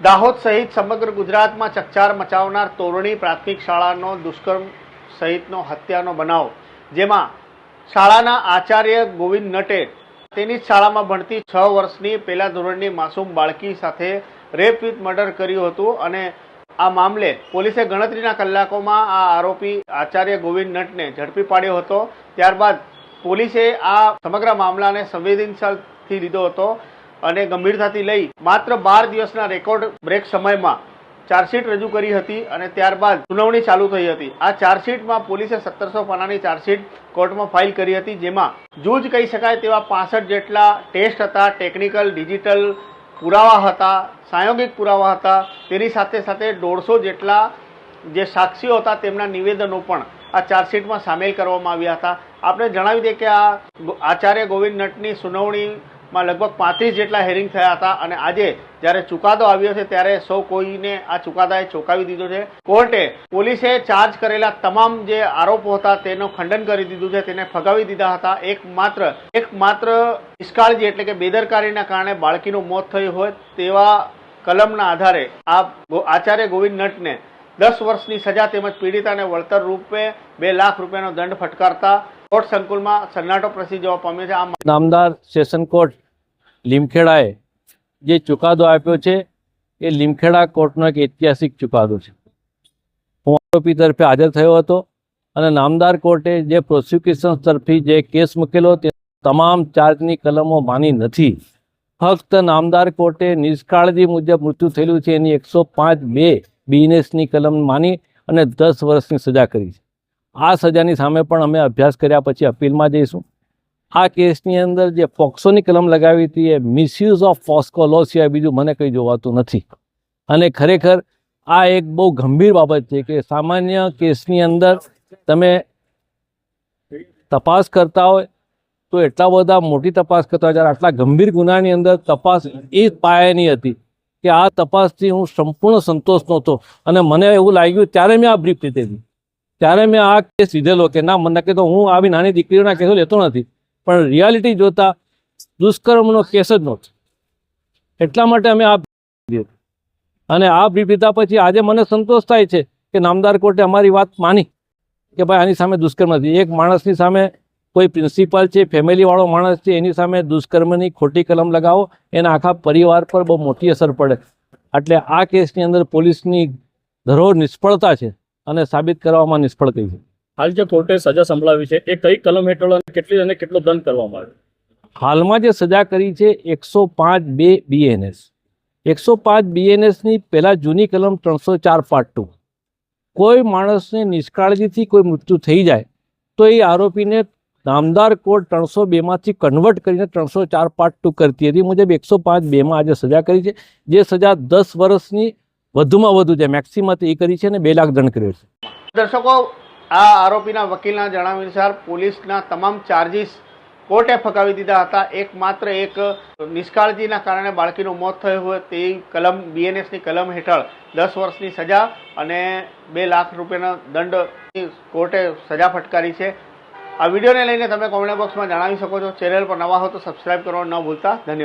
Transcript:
દાહોદ સહિત સમગ્ર ગુજરાતમાં ચકચાર મચાવનાર તોરણી પ્રાથમિક શાળાનો દુષ્કર્મ સહિતનો હત્યાનો બનાવ, જેમાં શાળાના આચાર્ય ગોવિંદ નટે તેની શાળામાં ભણતી છ વર્ષની પહેલા ધોરણની માસૂમ બાળકી સાથે રેપ વિથ મર્ડર કર્યું હતું અને આ મામલે પોલીસે ગણતરીના કલાકોમાં આ આરોપી આચાર્ય ગોવિંદ નટને ઝડપી પાડ્યો હતો. ત્યારબાદ પોલીસે આ સમગ્ર મામલાને સંવેદનશીલથી લીધો હતો. અને ગંભીરતાથી લઈ માત્ર બાર દિવસના રેકોર્ડ બ્રેક સમયમાં ચાર્જશીટ રજૂ કરી હતી અને ત્યારબાદ સુનાવણી ચાલુ થઈ હતી. આ ચાર્જશીટમાં પોલીસે સત્તરસો પાનાની ચાર્જશીટ કોર્ટમાં ફાઇલ કરી હતી, જેમાં જૂજ કહી શકાય તેવા પાસઠ જેટલા ટેસ્ટ હતા, ટેકનિકલ, ડિજિટલ પુરાવા હતા, સાયોગિક પુરાવા હતા. તેની સાથે સાથે દોઢસો જેટલા જે સાક્ષીઓ હતા તેમના નિવેદનો પણ આ ચાર્જશીટમાં સામેલ કરવામાં આવ્યા હતા. આપણે જણાવી દઈએ કે આ આચાર્ય ગોવિંદ નટની સુનાવણીમાં લગભગ પાંત્રીસ જેટલા હેરિંગ થયા હતા અને આજે જ્યારે ચુકાદો આવ્યો છે ત્યારે સૌ કોઈને આ ચુકાદાએ ચોંકાવી દીધો છે. કોર્ટે પોલીસે ચાર્જ કરેલા તમામ જે આરોપો હતા તેનું ખંડન કરી દીધું છે, તેને ફગાવી દીધા હતા. એક માત્ર એક માત્ર નિષ્કાળજી એટલે કે બેદરકારીના કારણે બાળકીનું મોત થયું હોય તેવા કલમના આધારે આ આચાર્ય ગોવિંદ નટને દસ વર્ષની સજા તેમજ પીડિતાને વળતર રૂપે બે લાખ રૂપિયાનો દંડ ફટકારતા કોર્ટ સંકુલમાં સન્નાટો પ્રસરી જવા પામ્યો છે. આ નામદાર સેશન કોર્ટ લીમખેડાએ જે ચુકાદો આપ્યો છે, એ લીમખેડા કોર્ટનો એક ઐતિહાસિક ચુકાદો છે. હું આરોપી તરફે હાજર થયો હતો અને નામદાર કોર્ટે જે પ્રોસિક્યુશન તરફી જે કેસ મૂકેલો, તે તમામ ચાર્જની કલમો માની નથી. ફક્ત નામદાર કોર્ટે નિષ્કાળજી મુજબ મૃત્યુ થયેલું છે, એની એકસો પાંચ બે બિઝનેસની કલમ માની અને દસ વર્ષની સજા કરી છે. આ સજાની સામે પણ અમે અભ્યાસ કર્યા, પછી અપીલમાં જઈશું. આ કેસની અંદર જે પોક્સોની કલમ લગાવી હતી એ મિસયુઝ ઓફ ફોસ્કો લો સિવાય બીજું મને કંઈ જોવાતું નથી. અને ખરેખર આ એક બહુ ગંભીર બાબત છે કે સામાન્ય કેસની અંદર તમે તપાસ કરતા હોય તો એટલા બધા મોટી તપાસ કરતા હોય, જ્યારે આટલા ગંભીર ગુનાની અંદર તપાસ એ પાયાની હતી કે આ તપાસથી હું સંપૂર્ણ સંતોષ નહોતો. અને મને એવું લાગ્યું, ત્યારે મેં આ બ્રીફ લીધેલી. ત્યારે મેં આ કેસ લીધેલો કે ના, મને કે તો હું આવી નાની દીકરીઓના કેસો લેતો નથી. પણ રિયાલિટી જોતા દુષ્કર્મનો કેસ જ નહોતો. એટલા માટે અમે આ. અને આ બ્રીફ લીધા પછી આજે મને સંતોષ થાય છે કે નામદાર કોર્ટે અમારી વાત માની કે ભાઈ, આની સામે દુષ્કર્મ નથી. એક માણસની સામે કોઈ પ્રિન્સિપાલ છે, ફેમિલીવાળો માણસ છે, એની સામે દુષ્કર્મની ખોટી કલમ લગાવો, એના આખા પરિવાર પર બહુ મોટી અસર પડે. એટલે આ કેસની અંદર પોલીસની ધરોહર નિષ્ફળતા છે. અને સાબિત કરવામાં નિષ્ફળ ગઈ છે. હાલ જે કોર્ટે સજા સંભળાવી છે એ કઈ કલમ હેઠળ અને કેટલી અને કેટલો દંડ કરવામાં આવ્યો? હાલમાં જે સજા કરી છે એકસો પાંચ બે બીએનએસ એકસો પાંચ બીએનએસની પહેલાં જૂની કલમ ત્રણસો ચાર પાર્ટ ટુ કોઈ માણસને નિષ્કાળજીથી કોઈ મૃત્યુ થઈ જાય તો એ આરોપીને નામદાર કોર્ટ ત્રણસો બેમાંથી કન્વર્ટ કરીને ત્રણસો ચાર પાર્ટ ટુ કરતી હતી. મુજબ એકસો પાંચ બેમાં આજે સજા કરી છે. જે સજા દસ વર્ષની વધુમાં વધુ જે મેક્સિમમ એ કરી છે અને બે લાખ દંડ કર્યો છે. દર્શકો, આ આરોપીના વકીલના જણાવ્યા અનુસાર પોલીસના તમામ ચાર્જીસ કોર્ટે ફગાવી દીધા હતા. એક માત્ર એક નિષ્કાળજીના કારણે બાળકીનું મોત થયું હોય તે કલમ બીએનએસની કલમ હેઠળ દસ વર્ષની સજા અને બે લાખ રૂપિયાનો દંડ કોર્ટે સજા ફટકારી છે. આ વિડીયોને લઈને તમે કોમેન્ટ બોક્સમાં જણાવી શકો છો. ચેનલ પર નવા હો તો સબસ્ક્રાઈબ કરવાનું ન ભૂલતા. ધન્યવાદ.